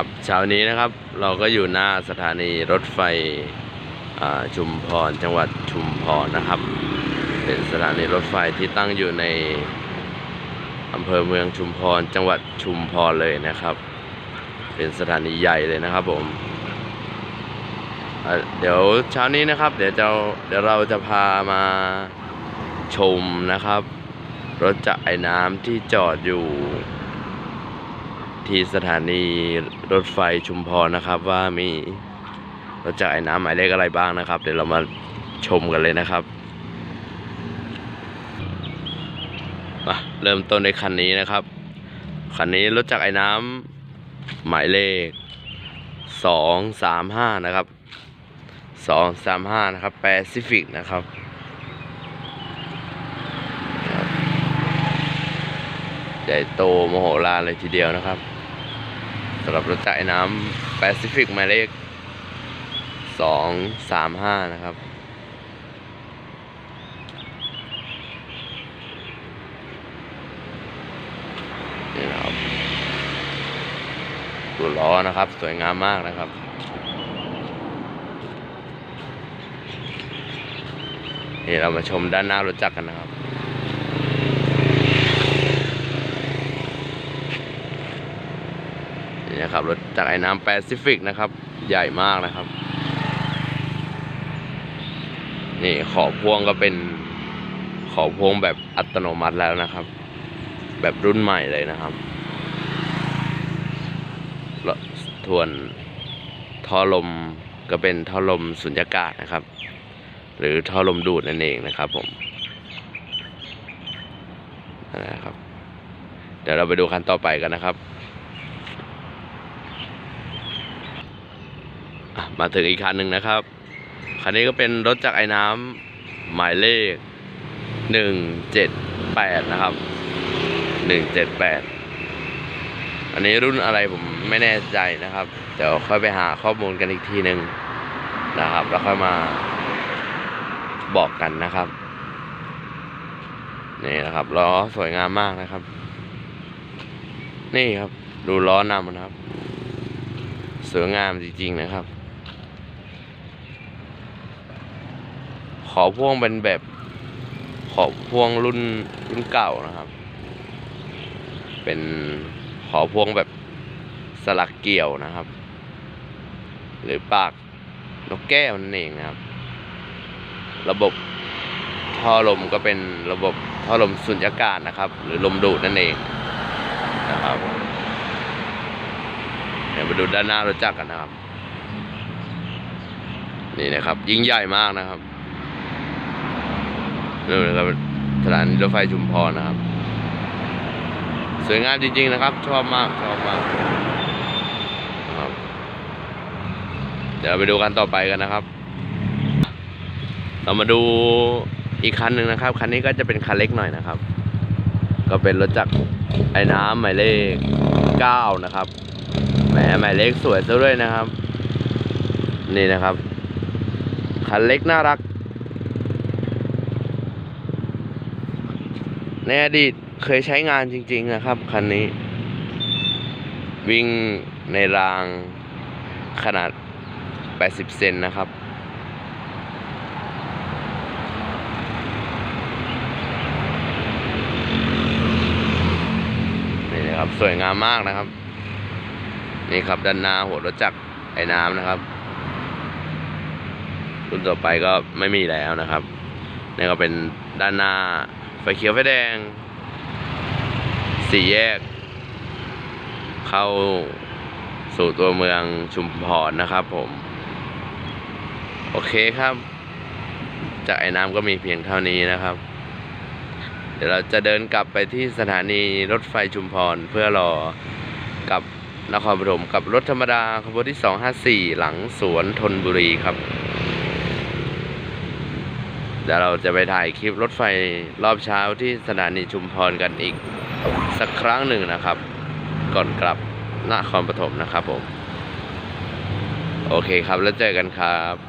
ครับเช้านี้นะครับเราก็อยู่หน้าสถานีรถไฟชุมพรจังหวัดชุมพรนะครับ เป็นสถานีรถไฟที่ตั้งอยู่ในอำเภอเมืองชุมพร จังหวัดชุมพรเลยนะครับ เป็นสถานีใหญ่เลยนะครับผมเดี๋ยวเช้านี้นะครับ เดี๋ยวจะเดี๋ยวเราจะพามาชมนะครับ รถจักรไอ้น้ำที่จอดอยู่ ที่สถานีรถไฟชุมพรนะครับ ว่ามีรถจักรน้ำหมายเลขอะไรบ้างนะครับ เดี๋ยวเรามาชมกันเลยนะครับมาเริ่มต้นในคันนี้นะครับ คันนี้รถจักรไอ้น้ำหมายเลขสองสามห้านะครับสองสามห้านะครับแปซิฟิกนะครับ ใหญ่โตมโหฬารเลยทีเดียวนะครับ สำหรับรถจักรไอ้น้ำแปซิฟิกหมายเลขสองสามห้านะครับนี่นะครับดูล้อนะครับ สวยงามมากนะครับนี่เรามาชมด้านหน้ารถจักรกันนะครับ นี่นะครับรถจากไอ้น้ำแปซิฟิกนะครับ ใหญ่มากนะครับ นี่ขอบพวงก็เป็นขอบพวงแบบอัตโนมัติแล้วนะครับ แบบรุ่นใหม่เลยนะครับแล้วทวนท่อลมก็เป็นท่อลมสุญญากาศนะครับ หรือท่อลมดูดนั่นเองนะครับผมนั่นแหละครับ เดี๋ยวเราไปดูคันต่อไปกันนะครับ อะ มาถึงอีกคันหนึ่งนะครับ คันนี้ก็เป็นรถจักรไอ้น้ำหมายเลขหนึ่งเจ็ดแปดนะครับหนึ่งเจ็ดแปดอันนี้รุ่นอะไรผมไม่แน่ใจนะครับ เดี๋ยวค่อยไปหาข้อมูลกันอีกทีหนึ่งนะครับ แล้วค่อยมาบอกกันนะครับนี่นะครับล้อสวยงามมากนะครับ นี่ครับ ดูล้อนำนะครับ สวยงามจริงๆนะครับ อพ่วงเป็นแบบขอพ่วงรุ่นรุ่นเก่านะครับ เป็นขอพ่วงแบบสลักเกี่ยวนะครับ หรือปากนกแก้วนั่นเองนะครับ ระบบท่อลมก็เป็นระบบท่อลมสุญญากาศนะครับ หรือลมดูดนั่นเองนะครับเดี๋ยวมาดูด้านหน้ารถจักรกันนะครับ นี่นะครับ ยิ่งใหญ่มากนะครับ นี่นะครับสถานีรถไฟชุมพรนะครับ สวยงามจริงๆนะครับ ชอบมากชอบมากครับเดี๋ยวไปดูกันต่อไปกันนะครับ เรามาดูอีกคันหนึ่งนะครับ คันนี้ก็จะเป็นคันเล็กหน่อยนะครับ ก็เป็นรถจักรไอ้น้ำหมายเลขเก้านะครับแหมหมายเลขสวยซะด้วยนะครับ นี่นะครับ คันเล็กน่ารัก ในอดีตเคยใช้งานจริง ๆ นะครับคันนี้ วิ่งในรางขนาด 80 เซนนะครับนี่นะครับสวยงามมากนะครับ นี่ครับด้านหน้าหัวรถจักรไอ้น้ำนะครับรุ่นต่อไปก็ไม่มีแล้วนะครับนี่ก็เป็นด้านหน้า ฟเขียวไฟแดง สี่แยก เข้าสู่ตัวเมืองชุมพรนะครับผม โอเคครับ จากไอ้น้ำก็มีเพียงเท่านี้นะครับ เดี๋ยวเราจะเดินกลับไปที่สถานีรถไฟชุมพรเพื่อรอกับนครปฐมกับรถธรรมดาขบวนที่ 254 หลังสวนธนบุรีครับ เดี๋ยวเราจะไปถ่ายคลิปรถไฟรอบเช้าที่สถานีชุมพรกันอีกสักครั้งหนึ่งนะครับ ก่อนกลับนครปฐมนะครับผม โอเคครับแล้วเจอกันครับ